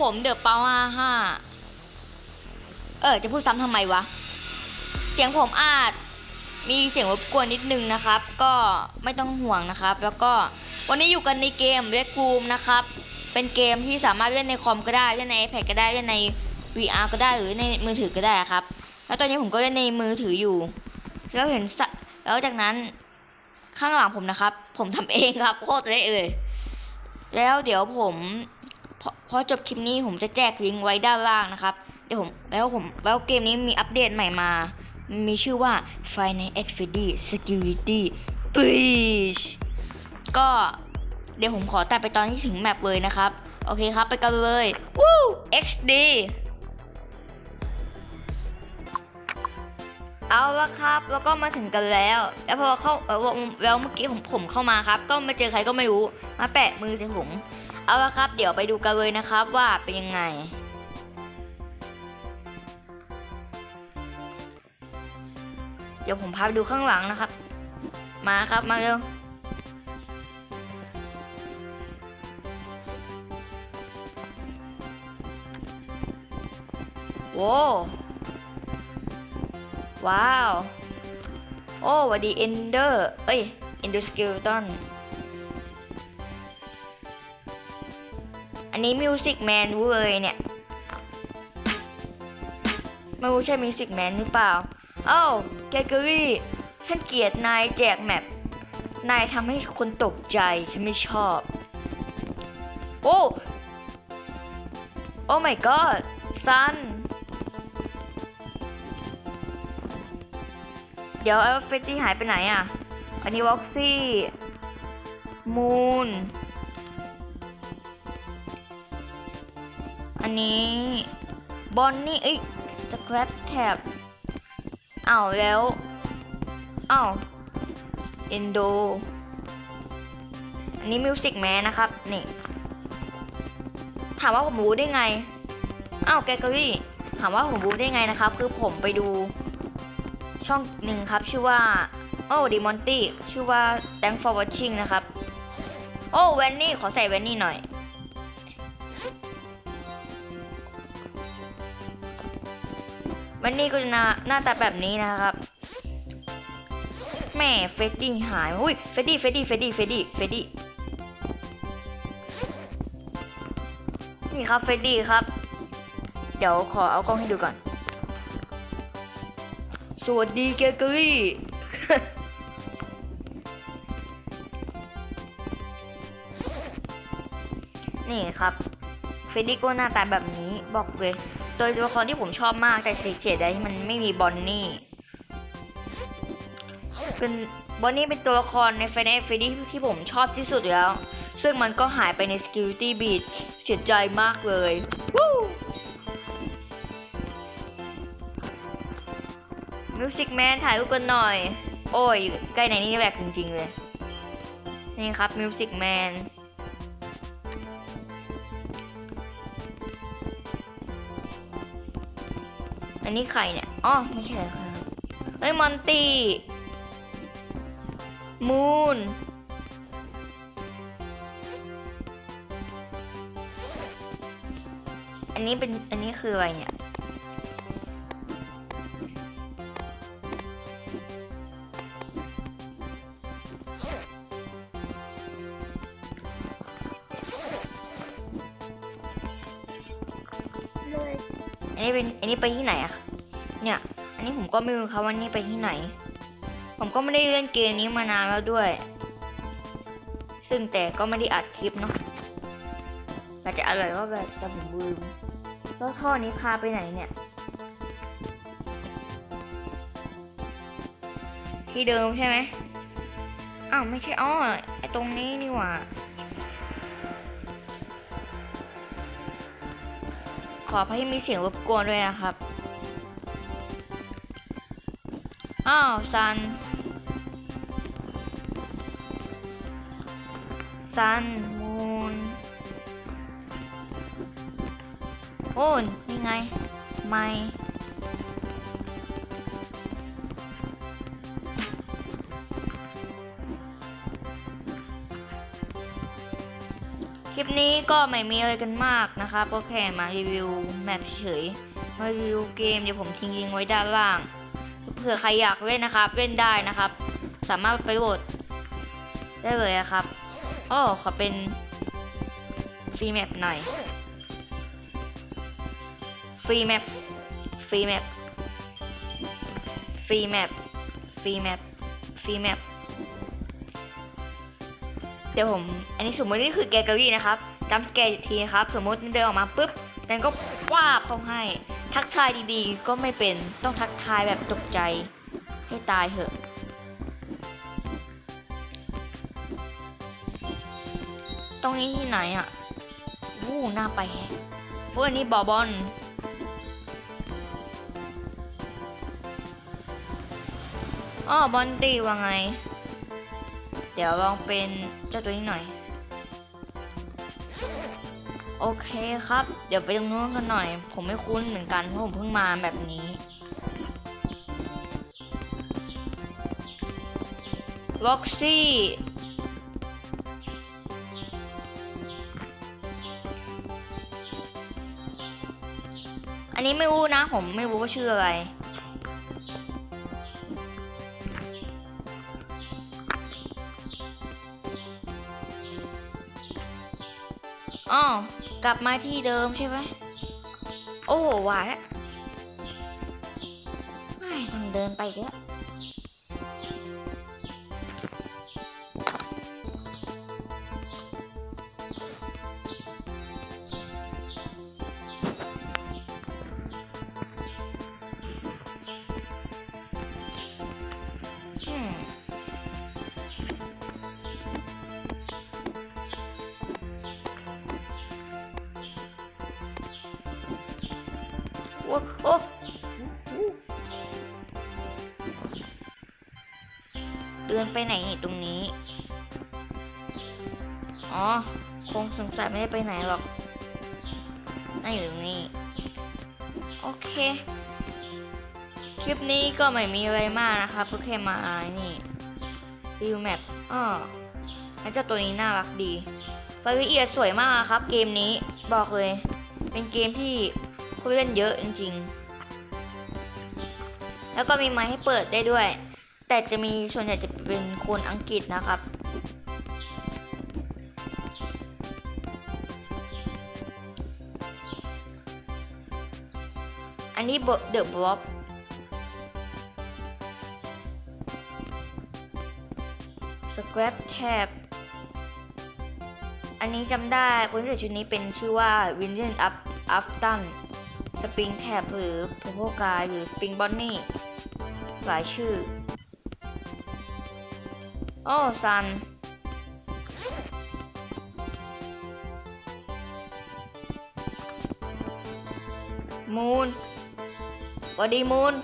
ผมเดอะเปาห้าห้าเออ จะพูดซ้ำทำไมวะ เสียงผมอาจมีเสียงรบกวนนิดนึงนะครับ ก็ไม่ต้องห่วงนะครับ แล้วก็วันนี้อยู่กันในเกมเ e ก o ูมนะครับ เป็นเกมที่สามารถเล่นในคอมก็ได้เล่นใน iPad ก็ได้เล่นใน VR ก็ได้หรือในมือถือก็ได้ครับ แล้วตอนนี้ผมก็เล่นในมือถืออยู่ แล้วเห็นแล้วจากนั้นข้างหลังผมนะครับ ผมทำเองครับโคตรเละเลย แล้วเดี๋ยวผม พอพอจบคลิปนี้ผมจะแจกลิงก์ไว้ด้านล่างนะครับ เดี๋ยวผมแล้วผมแล้วเกมนี้มีอัปเดตใหม่มา มีชื่อว่า Final Fantasy Security Breach ก็เดี๋ยวผมขอตัดไปตอนที่ถึงแมปเลยนะครับ โอเคครับไปกันเลยวู้ XD เอาละครับ แล้วก็มาถึงกันแล้ว แล้วพอเข้าแล้วเมื่อกี้ผมผมเข้ามาครับ ก็มาเจอใครก็ไม่รู้ มาแปะมือใส่ผม เอาละครับ เดี๋ยวไปดูกันเลยนะครับว่าเป็นยังไง เดี๋ยวผมพาไปดูข้างหลังนะครับ มาครับมาเร็วโว้ว้าว โอ้วัดีเอนเดอร์ เอ้ยเอนเดอร์สเกลตัน นี้มิวสิกแมนเว้ยเนี่ยไม่รู้ใช่มิวสิกแมนหรือเปล่า เอ้าแกเกอรี่ ฉันเกลียดนายแจกแมป นายทำให้คนตกใจ ฉันไม่ชอบ โอ้ โอ้ my god ซัน เดี๋ยวเอลเฟตตี้หายไปไหนอะ อันนี้วอกซี่ มูน นี้บอนนี่เอ้ยสครับแท็บอ้าวแล้วอ้าวเอนโดอันนี้มิวสิกแมนนะครับ นี่ ถามว่าผมรู้ได้ไงอ้าวแกกอรี่ถามว่าผมรู้ได้ไงนะครับ คือผมไปดูช่องหนึ่งครับ ชื่อว่าโอ้ดีมอนตี้ชื่อว่า thank for watching นะครับ โอ้แวนนี่ขอใส่แวนนี่หน่อย แวนนี่ก็จะหน้าหน้าตาแบบนี้นะครับแม่เฟดดี้หายอุ้ยเฟดดี้เฟดดี้เฟดดี้เฟดดี้เฟดดี้นี่ครับเฟดดี้ครับ เดี๋ยวขอเอากล้องให้ดูก่อน สวัสดีแกเกอรี่นี่ครับเฟดดี้ก็หน้าตาแบบนี้บอกเลย โดยตัวละครที่ผมชอบมากแต่เสียดายที่มันไม่มีบอนนี่เป็นบอนนี่เป็นตัวละครใน Final Fantasy ที่ผมชอบที่สุดแล้ว ซึ่งมันก็หายไปใน Security Beat เสียใจมากเลยวู้มิวสิกแมนถ่ายรูปกันหน่อย โอ้ย ใกล้ไหนนี่แหลกจริง ๆ เลย นี่ครับมิวสิกแมน นนี้ใครเนี่ยอ๋อไม่ใช่ครับเฮ้ยมอนตี้มูนอันนี้เป็นอันนี้คืออะไรเนี่ยอันนี้เป็นอันนี้ไปที่ไหนอะเนี่ยอั นนี้ผมก็ไม่รู้ครับว่านี่ไปที่ไหน ผมก็ไม่ได้เล่นเกมนี้มานานแล้วด้วย ซึ่งแต่ก็ไม่ได้อัดคลิปเนาะอาจจะอร่อยว่าแบบแต่ผมลืมแล้วท่อนี้พาไปไหนเนี่ย ที่เดิมใช่ไหมอ้าวไม่ใช่อ้อไอตรงนี้นี่หว่าขออภัยที่มีเสียงรบกวนด้วยนะครับ อ้าวซันซันมูนโอ้นนี่ไง ไม่คลิปนี้ก็ไม่มีอะไรกันมากนะครับก็แค่มารีวิวแมปเฉยมารีวิวเกมเดี๋ยวผมทิ้งลิงก์ไว้ด้านล่าง เผื่อใครอยากเล่นนะครับ เล่นได้นะครับ สามารถไปโหลดได้เลยนะครับอ้อขอเป็นฟรีแมปหน่อยฟรีแมปฟรีแมปฟรีแมปฟรีแมปฟรีแมปเดี๋ยวผม อันนี้สมมตินี่คือแกลเลอรี่นะครับจำแกอีกทีนะครับ สมมติเดินออกมาปุ๊บแตนก็ว้าบเข้าให้ ทักทายดีๆ ก็ไม่เป็นต้องทักทายแบบตกใจ ให้ตายเถอะ ตรงนี้ที่ไหนอะวู้น่าไปแฮะโอ้ยอันนี้บอบอลอ้อบอนตีว่าไง เดี๋ยวลองเป็นเจ้าตัวนี้หน่อย โอเคครับ เดี๋ยวไปตรงนู้นกันหน่อย ผมไม่คุ้นเหมือนกัน เพราะผมเพิ่งมาแบบนี้ ล็อกซี่อันนี้ไม่รู้นะ ผมไม่รู้ว่าชื่ออะไร อ๋อกลับมาที่เดิมใช่ไหมโอ้โหหวานอะไม่ต้องเดินไปอีกแล้ โอ้โอ้เดินไปไหนนี่ตรงนี้ อ๋อ คงสงสัยไม่ได้ไปไหนหรอกน่าอยู่ตรงนี้ โอเค คลิปนี้ก็ไม่มีอะไรมากนะครับก็แค่มาอ่านนี่รีวิวแมปอ้อแล้วเจ้าตัวนี้น่ารักดีรายละเอียดสวยมากครับเกมนี้บอกเลย เป็นเกมที่ ผู้เล่นเยอะจริง ๆ แล้วก็มีไม้ให้เปิดได้ด้วย แต่จะมีส่วนใหญ่จะเป็นคนอังกฤษนะครับ อันนี้เดอะบล็อบสแครปแท็บอันนี้จำได้คนที่ใส่ชุดนี้เป็นชื่อว่าวินเ e นอัพอัฟตัน สปริงแท็บหรือโพโพกายหรือสปริงบอนนี่หลายชื่อ โอ้ซัน มูนวัสดีมูน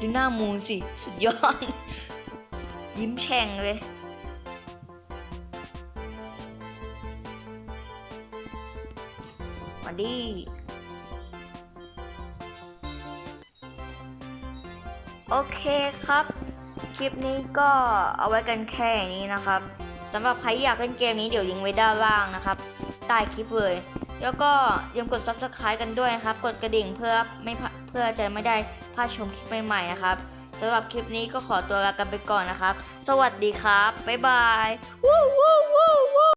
ดูหน้ามูนสิ สุดยอด ยิ้มแฉ่งเลย สวัสดีโอเคครับ คลิปนี้ก็เอาไว้กันแค่นี้นะครับสำหรับใครอยากเล่นเกมนี้เดี๋ยวลิงไว้ด้านล่างนะครับใต้คลิปเลย แล้วก็อย่าลืมกด subscribe กันด้วยนะครับ กดกระดิ่งเพื่อไม่เพื่อจะไม่ได้พลาดชมคลิปใหม่ๆนะครับสำหรับคลิปนี้ก็ขอตัวลากันไปก่อนนะครับ สวัสดีครับ บ๊ายบายวู้วู้